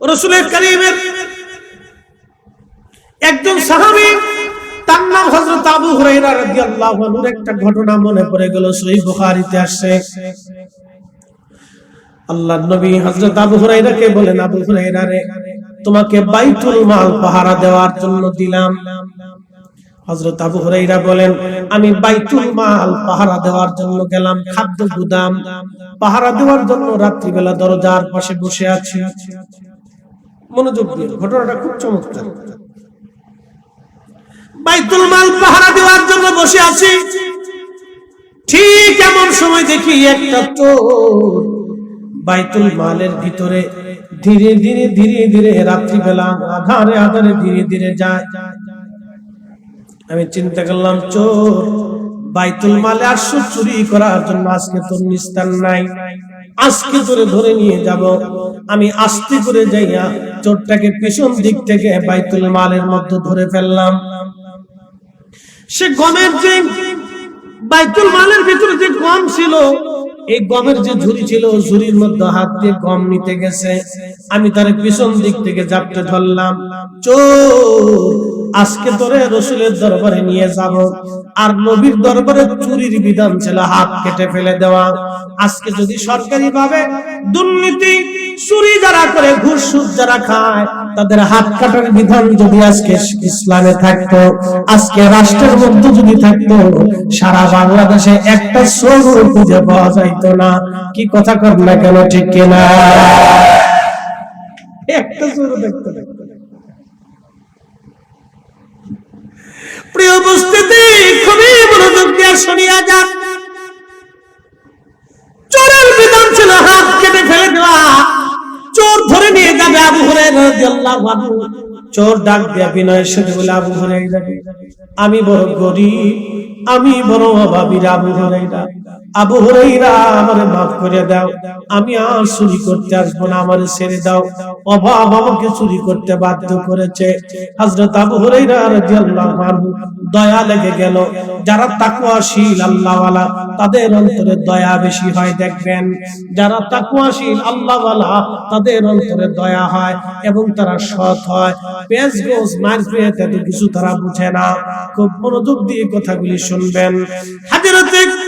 রসুলের করিমের একজন সাহাবী, তার নাম হযরত আবু হুরায়রা রাদিয়াল্লাহু আনহুর একটা ঘটনা মনে পড়ে গেল, সহিহ বুখারীতে আসছে। আল্লাহর নবী হযরত আবু হুরায়রাকে বলেন, আবু হুরায়রা রে, তোমাকে বাইতুল মাল পাহারা দেওয়ার জন্য দিলাম। হযরত আবু হুরায়রা বলেন, আমি বাইতুল মাল পাহারা দেওয়ার জন্য গেলাম, খাদ্য গুদাম পাহারা দেওয়ার জন্য রাত্রিবেলা দরজার পাশে বসে আছি। মনোযোগ দিয়ে। ঘটনাটা খুব চমৎকার। বাইতুল মাল পাহারা দেওয়ার জন্য বসে আছি। ঠিক এমন সময় দেখি একটা চোর বাইতুল মালের ভিতরে ধীরে ধীরে ধীরে ধীরে রাত্রিবেলা আধারে আধারে ধীরে ধীরে যায়। আমি চিন্তা করলাম, চোর, বাইতুল মালে আসছো চুরি করার জন্য আজকে তোর নিস্তার নাই। আজকে তোরে ধরে নিয়ে যাব। আমি আস্তে করে যাইয়া চোরটাকে পেছন দিক থেকে বাইতুল মালের মধ্যে ধরে ফেললাম। সে গমের যে বাইতুল মালের ভিতরে যে গম ছিল, এই গমের যে ঝুড়ি ছিল ঝুড়ির মধ্যে হাত দিয়ে গম নিতে গেছে। আমি তার পিছন দিক থেকে জাপটে ধরলাম। চোর! আজকে তোরে রসুলের দরবারে নিয়ে যাব। আর নবীর দরবারে চুরির বিধান ছিল হাত কেটে ফেলে দেওয়া। আজকে যদি সরকারি ভাবে দুর্নীতি, চুরি যারা করে, ঘুষ সুদ যারা খায়, তাদের হাত কাটার বিধান যদি আজকে ইসলামে থাকতো, আজকে রাষ্ট্রের মধ্যে যদি থাকতো, সারা বাংলাদেশে একটা চোর খুঁজে পাওয়া যাইতো না। কি কথা কর না কেন, ঠিক কিনা? একটা চোর দেখতে প্রিয় খুবই মনোযোগ শুনিয়া চোরের ছিল, হাত কেটে ফেলে দেওয়া। চোর ধরে নিয়ে যাবে আবু রাদিয়াল্লাহু চোর ডাক দিয়া বিনয় সাথে বলে, আবু হুরায়রা, আমি বড় গরিব, আমি বড় অভাবী আবু হুরায়রা। আবু হুরায়রা আমারে মাফ করে দাও। আমি আর চুরি করতে আসব না, আমারে ছেড়ে দাও। অভাব আমাকে চুরি করতে বাধ্য করেছে। হযরত আবু হুরায়রা রাদিয়াল্লাহু আনহু দয়া লেগে গেল। যারা তাকওয়াশীল আল্লাহওয়ালা, তাদের অন্তরে দয়া বেশি হয়, দেখবেন। যারা তাকওয়াশীল আল্লাহওয়ালা, তাদের অন্তরে দয়া হয় এবং তারা সৎ হয়। পেঁয়াজ গোস মার পেয়ে এত কিছু তারা বুঝে না। খুব মনোযোগ দিয়ে কথাগুলি শুনবেন। হাজিরতে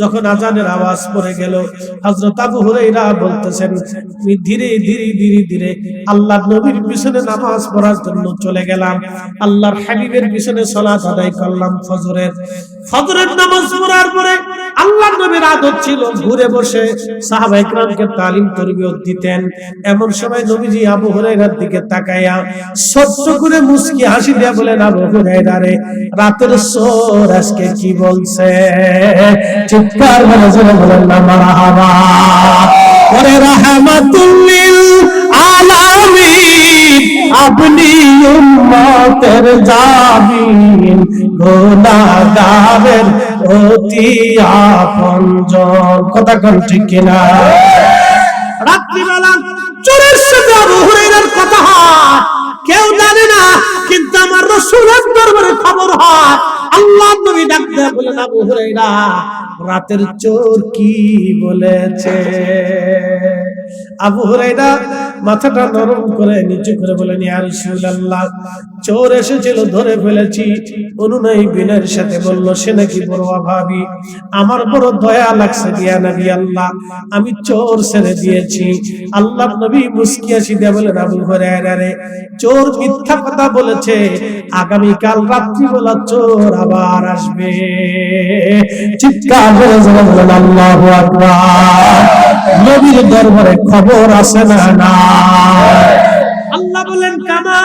যখন আজানের আওয়াজ পড়ে গেল, হযরত আবু হুরায়রা বলতেছেন, আমি ধীরে ধীরে ধীরে ধীরে আল্লাহর নবীর পিছনে নামাজ পড়ার জন্য চলে গেলাম। আল্লাহর হাবিবের পিছনে সালাত আদায় করলাম ফজরের। ফজরের নামাজ পড়ার পরে আল্লাহর নবীর আদত ছিল ঘুরে বসে সাহাবা ইকরামকে তালিম তরবিয়ত দিতেন। এমন সময় নবীজি আবু হুরায়রার দিকে তাকায়া সত্য করে মুস্কি হাসি দিয়ে বলেন, আবু হুরায়রা রে, রাতের সোর আজকে কি বলছে? চিৎকার করে জোরে বলেন না মারহাবা। ওরে রাহমাতুল্লিল আলামিন, আপনি উম্মতের জামিন, গুনাহগারের অতি আপনজন। কথা কোন ঠিক কিনা? রাত্রিবেলা চোরের সাথে আবু হুরায়রার কথা হয়। কেউ জানে না, কিন্তু আমার রসুলের দরবারে খবর হয়। আল্লাহ নবী ডাক বলে বলেন আবু হুরাইরা রাতের চোর কি বলেছে? আবু হুরায়রা মাথাটা নরম করে নিচু করে বলেন ইয়া রাসূলুল্লাহ, চোর এসেছিল, ধরে ফেলেছি। অনুনয় বিনয়ের সাথে বলল, সে নাকি বড় অভাবী। আমার বড় দয়া লাগছে দিয়া আল্লাহ আমি চোর ছেড়ে দিয়েছি। আল্লাহ নবী হাসি দিয়ে বলেন আবু হুরায়রা রে, চোর মিথ্যা কথা বলেছে। আগামী কাল রাত্রিবেলা চোর আবার আসবে। চিৎকার করে আল্লাহু আকবার। নবীর দরবারে খবর আছে না আল্লাহ বলেন কামা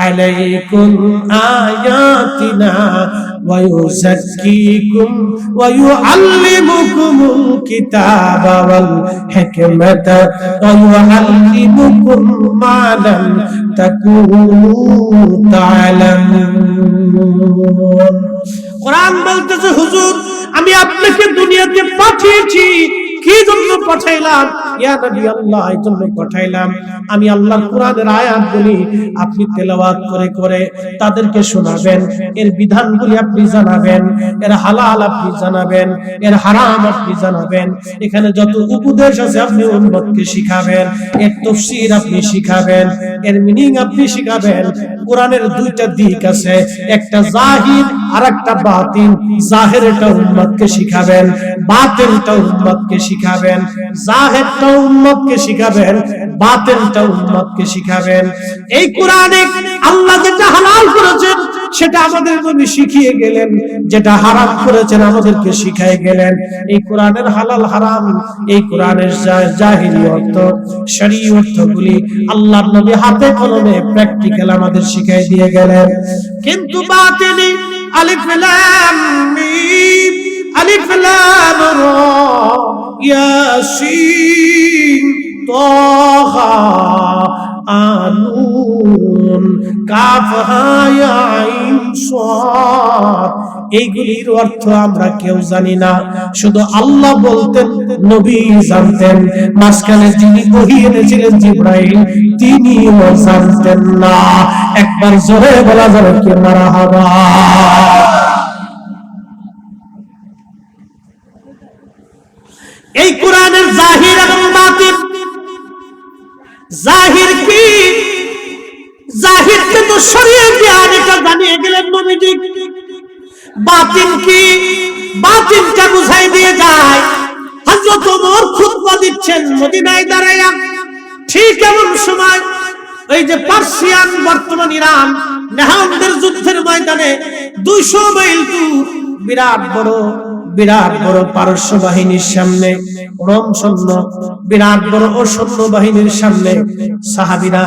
আলাইকুম আয়াতিনা কোরআন বলতেছে হুজুর আমি আপনাকে দুনিয়াতে পাঠিয়েছি। কি জন্য পাঠাইলাম? ইয়া নবী আল্লাহ, এই জন্য পাঠাইলাম। আমি আল্লাহর কোরআনের আয়াতগুলি আপনি তেলাওয়াত করে করে তাদেরকে শোনাবেন, এর বিধানগুলি আপনি জানাবেন, এর হালাল আপনি জানাবেন, এর হারাম আপনি জানাবেন, এখানে যত উপদেশ আছে আপনি উম্মতকে শিখাবেন, এর তফসির আপনি শিখাবেন, এর মিনিং আপনি শিখাবেন। কোরআনের দুইটা দিক আছে, একটা জাহির আর একটা বাতিন জাহেরটা উম্মতকে শিখাবেন বাতিনটা উম্মতকে শিখাবেন। জাহেরটা উম্মতকে শিখাবেন বাতিনটা উম্মতকে শিখাবেন। এই কোরআনে আল্লাহ যেটা হালাল করেছেন, সেটা আমাদের নবী শিখিয়ে গেলেন, যেটা হারাম করেছেন আমাদেরকে শিখাই গেলেন। এই কোরআনের হালাল হারাম, এই কোরআনের জাহিরি অর্থ শরী অর্থগুলি আল্লাহর নবী হাতে কলমে প্র্যাকটিক্যাল আমাদের শিখাই দিয়ে গেলেন। কিন্তু বাতিনি আলিফ লাম, মিম। আলিফ লাম রা ইয়াসিন তাহা আনুন কাফ হা সাদ এইগুলির অর্থ আমরা কেউ জানি না। শুধু আল্লাহ বলতেন, নবী জানতেন। মাঝখানে যিনি বহি এনেছিলেন জিব্রাইল, তিনিও জানতেন না। একবার জোরে বলা যাবে কে মারা হাবা। এই কোরআনের জাহির এবং বাতিল। জাহির কি? জাহিরকে তো সরিয়ে জ্ঞান এটা জানিয়ে গেলেন নবীজি। বাতিল কি? বাতিলটা বুঝাই দিয়ে যায়। হযরত ওমর খুতবা দিচ্ছেন মদিনায় দাঁড়াইয়া। ঠিক এমন সময় এই যে পার্সিয়ান বর্তমান ইরান নেহানদের যুদ্ধের ময়দানে দুইশো মাইল দূর বিরাট বড় বিরাট বড় পারস্য বাহিনীর সামনে, রোম সৈন্য, বিরাট বড় ও সৈন্য বাহিনীর সামনে সাহাবিরা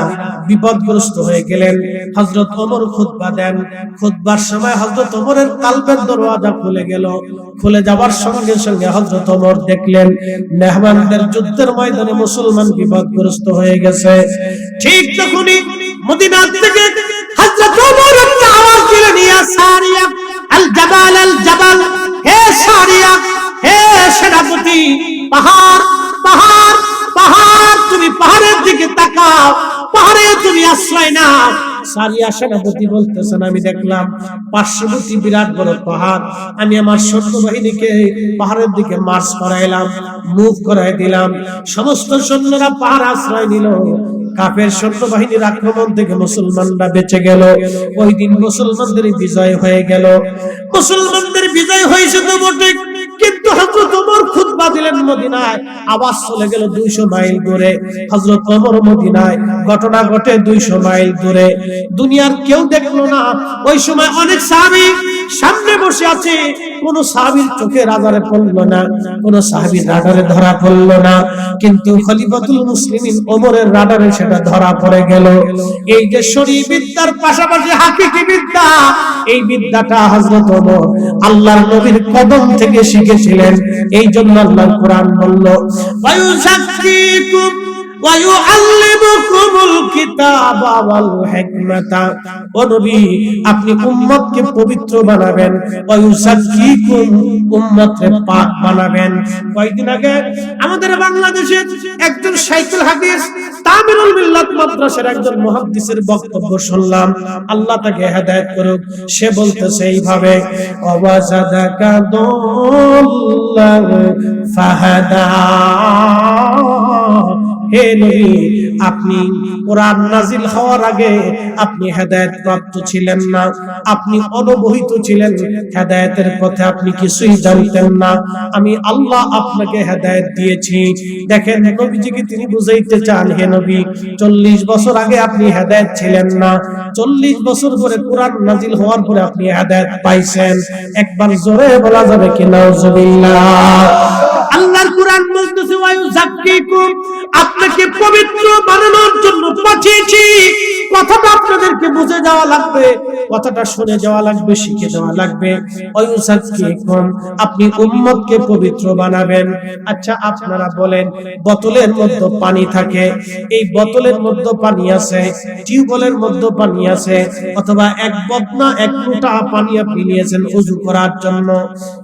বিপদগ্রস্ত হয়ে গেলেন। হজরত ওমর খুতবা দেন। খুতবার সময় হজরত ওমরের কালবের দরওয়াজা খুলে গেল। খুলে যাওয়ার সঙ্গে সঙ্গে হজরত ওমর দেখলেন, মেহমানদের যুদ্ধের ময়দানে মুসলমান বিপদগ্রস্ত হয়ে গেছে। ঠিক তখনই মদিনা থেকে হজরত ওমর একটা আওয়াজ দিলেন ইয়া সারিয়া আল জাবাল আল জাবাল হে সারিয়া, হে সেনাপতি, পাহাড় পাহাড় পাহাড়, তুমি পাহাড়ের দিকে তাকাও, পাহাড়ে তুমি আশ্রয় সারিয়া সেনাপতি বলতেছেন, আমি দেখলাম পার্শ্ববর্তী বিরাট বড় পাহাড়। আমি আমার সৈন্য বাহিনীকে পাহাড়ের দিকে মার্চ করাইলাম, মুভ করাই দিলাম। সমস্ত সৈন্যরা পাহাড় আশ্রয় নিল। কাফের সৈন্য বাহিনীর আক্রমণ থেকে মুসলমানরা বেঁচে গেল। ওই দিন মুসলমানদের বিজয় হয়ে গেল। মুসলমানদের বিজয় হয়েছে তো বটে কিন্তু হযরত ওমর খুতবা দিলেন মদিনায়। আওয়াজ চলে গেল 200 মাইল দূরে। হযরত ওমর মদিনায়। ঘটনা ঘটে 200 মাইল দূরে। দুনিয়ার কেউ দেখল না। ওই সময় অনেক সাহাবী সামনে বসে আছে। কোন সাহাবীর চোখে রাডারে পড়ল না। কোন সাহাবীর রাডারে ধরা পড়ল না। কিন্তু খলিফাতুল মুসলিমিন ওমরের রাডারে সেটা ধরা পড়ে গেল। এই যে শরী বিদ্যার পাশাপাশি হাকিকি বিদ্যা, এই বিদ্যাটা হযরত ওমর আল্লাহর নবীর কদম থেকে শিখেছিলেন। এই জন্য আল্লাহ কোরআন বলল আপনি উম্মতকে পবিত্র বানাবেন কয়েকদিন আগে আমাদের বাংলাদেশে একজন সাইকেল হাদিস একজন বক্তব্য শুনলাম। আল্লাহ তাকে হেদায়েত করুক, সে বলতেছে দল্লান ফাহাদা। হে নবী, আপনি কোরআন নাজিল হওয়ার আগে আপনি হেদায়েত প্রাপ্ত ছিলেন না, আপনি অনবহিত ছিলেন, হেদায়েতের পথে আপনি কিছুই জানতেন না। আমি আল্লাহ আপনাকে হেদায়েত দিয়েছি। দেখেন নবীজিকে তিনি বুঝাইতে চান, হে নবী, চল্লিশ বছর আগে আপনি হেদায়েত ছিলেন না, চল্লিশ বছর পরে কোরআন নাজিল হওয়ার পরে আপনি হেদায়েত পাইছেন। একবার জোরে বলা যাবে কি নাউজুবিল্লাহ আল্লাহর কোরআন বলতেছে ওয়ায়ু জাক্কিকুম আপনাকে পবিত্র বানানোর জন্য পাঠিয়েছি। কথাটা আপনাদেরকে বুঝে যাওয়া লাগবে, কথাটা শুনে যাওয়া লাগবে, শিখে যাওয়া লাগবে। ওয়ুসাক্কিকুম আপনি উম্মতকে পবিত্র বানাবেন। আচ্ছা আপনারা বলেন, বোতলের মধ্যে পানি থাকে? এই বোতলের মধ্যে পানি আছে, টিউবওয়েলের মধ্যে পানি আছে, অথবা এক বদনা, এক লোটা পানি আপনি নিয়েছেন অজু করার জন্য।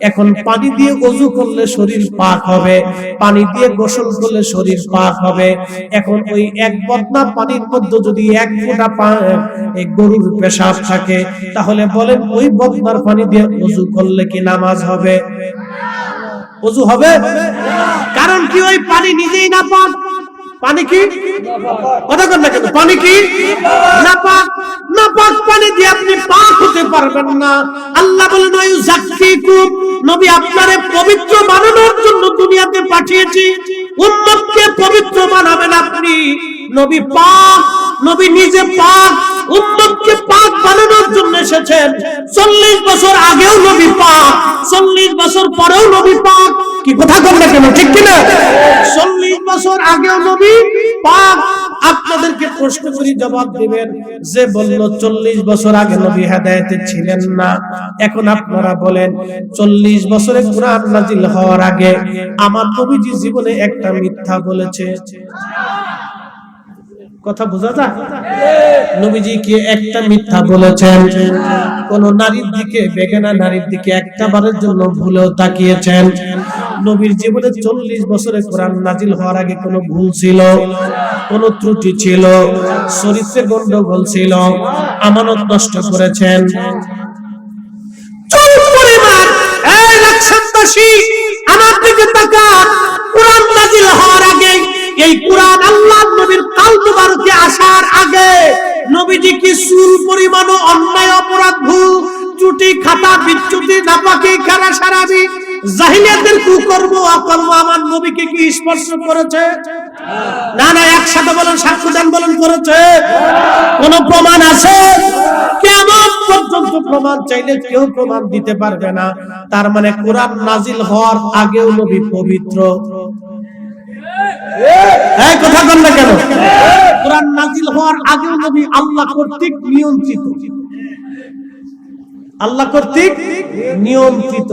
এখন পানি দিয়ে অজু করলে শরীর পাক হবে। পানি দিয়ে গোসল করলে শরীর পাক হবে। এখন ওই এক বদনা পানির মধ্যে যদি এক ফোঁটা এই গরুর পেশাব থাকে, তাহলে বলেন ওই বদনার পানি দিয়ে অজু করলে কি নামাজ হবে? অজু হবে? কারণ কি ওই পানি নিজেই না পাক পানি কি? কথা পানি কি? নাপাক পানি দিয়ে আপনি পাক হতে পারবেন না। আল্লাহ বলেন ওই নবী আপনারে পবিত্র বানানোর জন্য দুনিয়াতে পাঠিয়েছি। উম্মতকে পবিত্র বানাবেন আপনি। নবী পাক, নবী নিজে পাক উম্মতকে পাক বানানোর জন্য এসেছেন। চল্লিশ বছর আগেও নবী পাক, চল্লিশ বছর পরেও নবী পাক। কি কথা করলে কেন? ঠিক কিনা? চল্লিশ বছর আগেও নবী পাক। আপনাদেরকে প্রশ্ন করি, জবাব দিবেন, যে বলল, চল্লিশ বছর আগে নবী হেদায়েতে ছিলেন না। এখন আপনারা বলেন, চল্লিশ বছরে কোরআন নাজিল হওয়ার আগে আমার নবীজি জীবনে একটা মিথ্যা বলেছে। কথা বোঝা যায়? নবীজি কি একটা মিথ্যা বলেছেন? কোন নারীর দিকে, বেগানা নারীর দিকে একটা বারের জন্য ভুলেও তাকিয়েছেন? নবীর জীবনে চল্লিশ বছরে কোরআন নাজিল হওয়ার আগে কোনো ভুল ছিল? কোন ত্রুটি ছিল? চরিত্রে গন্ডগোল ছিল? আমানত নষ্ট করেছেন? আমার দিকে তাকান। কোরআন নাজিল হওয়ার আগে এই কোরআন আল্লাহ নবীর কাল মুবারকে আসার আগে নবীজি কি চুল পরিমাণ অন্যায়, অপরাধ, ভুল ত্রুটি খাতা, বিচ্যুতি, নাপাকি, খারা সারাবি জাহিলিয়াতের কুকর্ম, অকর্ম আমার নবীকে কি স্পর্শ করেছে? না না, একসাথে বলেন সাক্ষ্য দান, বলেন, করেছে। কোন প্রমাণ আছে? কেমন পর্যন্ত প্রমাণ চাইলে কেউ প্রমাণ দিতে পারবে না। তার মানে কোরআন নাজিল হওয়ার আগেও নবী পবিত্র। এই কথা বল না কেন? কোরআন নাজিল হওয়ার আগেও নবী আল্লাহ কর্তৃক নিয়ন্ত্রিত। আল্লাহ কর্তৃক নিয়ন্ত্রিত।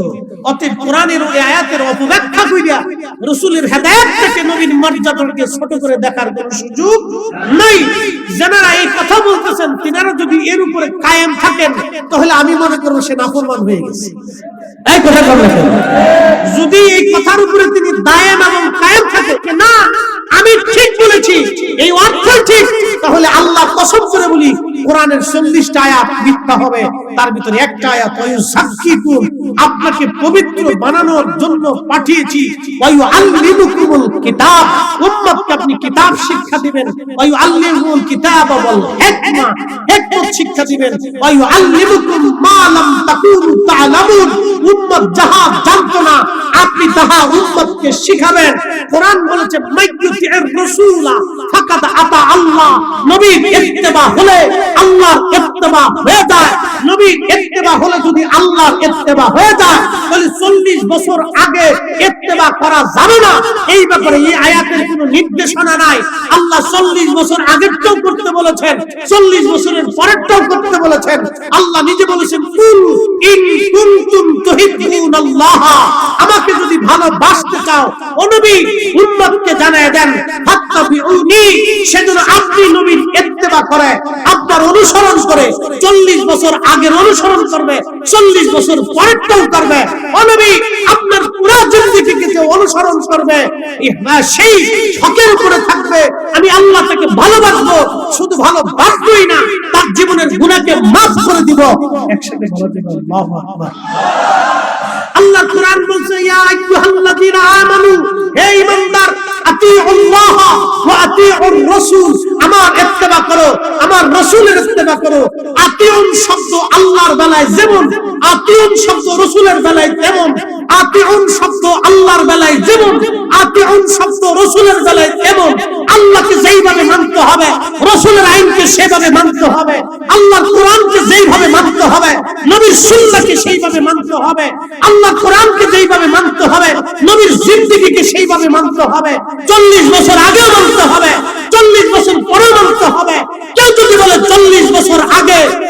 অতএব কোরআনের ওই আয়াতের অপব্যাখ্যা কইরা রাসূলের হেদায়েত থেকে নবীর মর্যাদাকে ছোট করে দেখার কোনো সুযোগ নাই। যারা এই কথা বলতেছেন, তিনারা যদি এর উপরে কায়েম থাকেন, তাহলে আমি মনে করব সে নাফরমান হয়ে গেছে। এই কথা বললেন যদি এই কথার উপরে তিনি এবং কায়েম থাকে না, আমি ঠিক বলেছি, এই অর্থই ঠিক, তাহলে আল্লাহ কসম করে বলি, কোরআনের চল্লিশটা আয়াত মিথ্যা হবে। তার ভিতরে একটা আয়াত আপনাকে পবিত্র বানানোর জন্য পাঠিয়েছি। আল্লিমুকুমুল কিতাব উম্মতকে আপনি কিতাব শিক্ষা দিবেন। ওয়ু আল্লিমুল কিতাব ওয়াল হিকমা হিকমত শিক্ষা দিবেন। ওয়ু আল্লিমুকুম মা যাহা জানতো না আপনি তাহা উম্মতকে শিখাবেন। কোরআন বলেছে রাসূলা, ফাকাদ আতা আল্লাহ। নবীর ইত্তেবা হলে আল্লাহর ইত্তেবা হয়ে যায়। নবীর ইত্তেবা হলে যদি আল্লাহর ইত্তেবা হয়ে যায়, তাহলে 40 বছর আগে ইত্তেবা করা যাবে না। এই ব্যাপারে এই আয়াতের কোনো নির্দেশনা নাই। আল্লাহ 40 বছর আগেরটাও করতে বলেছেন 40 বছরের পরেরটাও করতে বলেছেন। আল্লাহ নিজে বলেছেন, কুল ইন কুনতুম আমাকে যদি ভালোবাসতে চাও নবী উম্মতকে জানায় দেন সেজন্য আপনি করে, আপনার অনুসরণ করে 40 বছর আগের অনুসরণ করবে 40 বছর পরেরটাও করবে। আপনার যে অনুসরণ করবে ইহা সেই হকের উপরে থাকবে। আমি আল্লাহ তাকে ভালোবাসবো, শুধু ভালোবাসবই না, তার জীবনের গুনাহকে মাফ করে দিব। একসাথে যাবে আল্লাহু আকবার। আমার ইত্তেবা করো, আমার রাসূলের ইত্তেবা করো। আতিউন শব্দ আল্লাহর বেলায় যেমন, আতিউন শব্দ রাসূলের বেলায় তেমন, আতিউন শব্দ আল্লাহর বেলায় যেমন, আতিউন শব্দ রাসূলের বেলায় তেমন। আল্লাহকে যেইভাবে মানতে হবে, রসুলের আইনকে সেভাবে মানতে হবে, আল্লাহর কোরআনকে যেইভাবে মানতে হবে, নবীর সুন্নাহকে সেইভাবে মানতে হবে আল্লাহ কোরআনকে যেইভাবে মানতে হবে, নবীর জিন্দিগিকে সেইভাবে মানতে হবে, চল্লিশ বছর আগেও মানতে হবে, চল্লিশ বছর পরেও মানতে হবে। কেউ যদি বলে চল্লিশ বছর আগে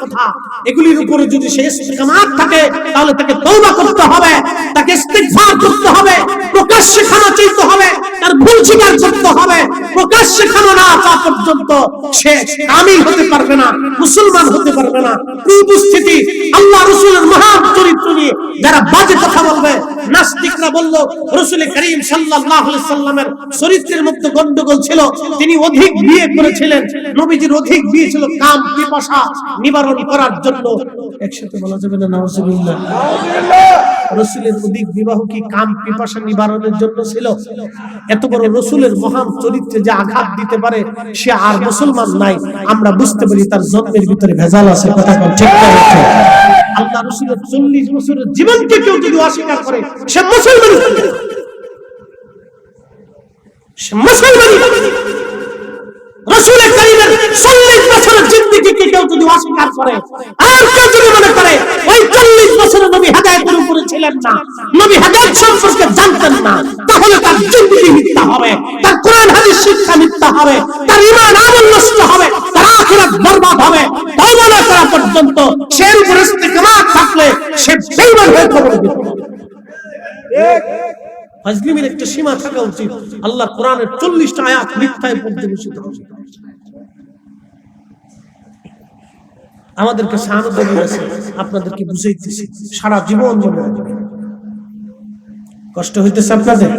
কথা। এগুলির উপরে যদি সে থাকে, তাহলে তাকে তওবা করতে হবে, তাকে ইস্তিগফার করতে হবে চাইতে হবে, তার ভুল স্বীকার করতে হবে না পর্যন্ত সে হতে পারবে না, মুসলমান হতে পারবে না। উপস্থিতি আল্লাহ রসুলের মহান চরিত্র নিয়ে যারা বাজে কথা বলবে, নাস্তিকরা বলল, রসুল করিম সাল্লাল্লাহু আলাইহি সাল্লামের চরিত্রের মধ্যে গন্ডগোল ছিল, তিনি অধিক বিয়ে করেছিলেন, নবীজির অধিক বিয়ে ছিল, কাম পিপাসা নিবারণ করার জন্য। একসাথে বলা যাবে না নাউজুবিল্লাহ রসুলের অধিক বিবাহ কি কাম পিপাসা নিবারণের জন্য ছিল? এত বড় রসুলের মহান চরিত্রে যে আঘাত দিতে পারে, সে আর মুসলমান নাই। আমরা বুঝতে পারি তার জন্মের ভিতরে ভেজাল আছে, কথা ঠিক আল্লাহ রসুলের চল্লিশ বছরের জীবনকে কেউ যদি অস্বীকার করে, সে মুসলমান সে মুসলমান। রসুলের কারিমের চল্লিশ বছরের জিন্দিগিকে কেউ যদি অস্বীকার করে, আর কেউ যদি মনে করে, ওই চল্লিশ বছরের নবী হেদায়তের উপরে ছিলেন না, নবী হেদায়ত সম্পর্কে জানতেন না, তাহলে তার জিন্দিগি মিথ্যা হবে, তার কোরআন হাদিস শিক্ষা মিথ্যা হবে, তার ইমান আমল নষ্ট হবে, তার আখিরাত বরবাদ হবে তওবা না করা পর্যন্ত সে উপরে থাকলে সে বেঈমান হয়ে কবরে। একটা সীমা থাকা উচিত। আল্লাহ কোরআনের চল্লিশটা আয়াত মিথ্যায় সাহানুদ্দিন আছে আপনাদেরকে বুঝাইতেছি সারা জীবন মনে কষ্ট হইতেছে আপনাদের?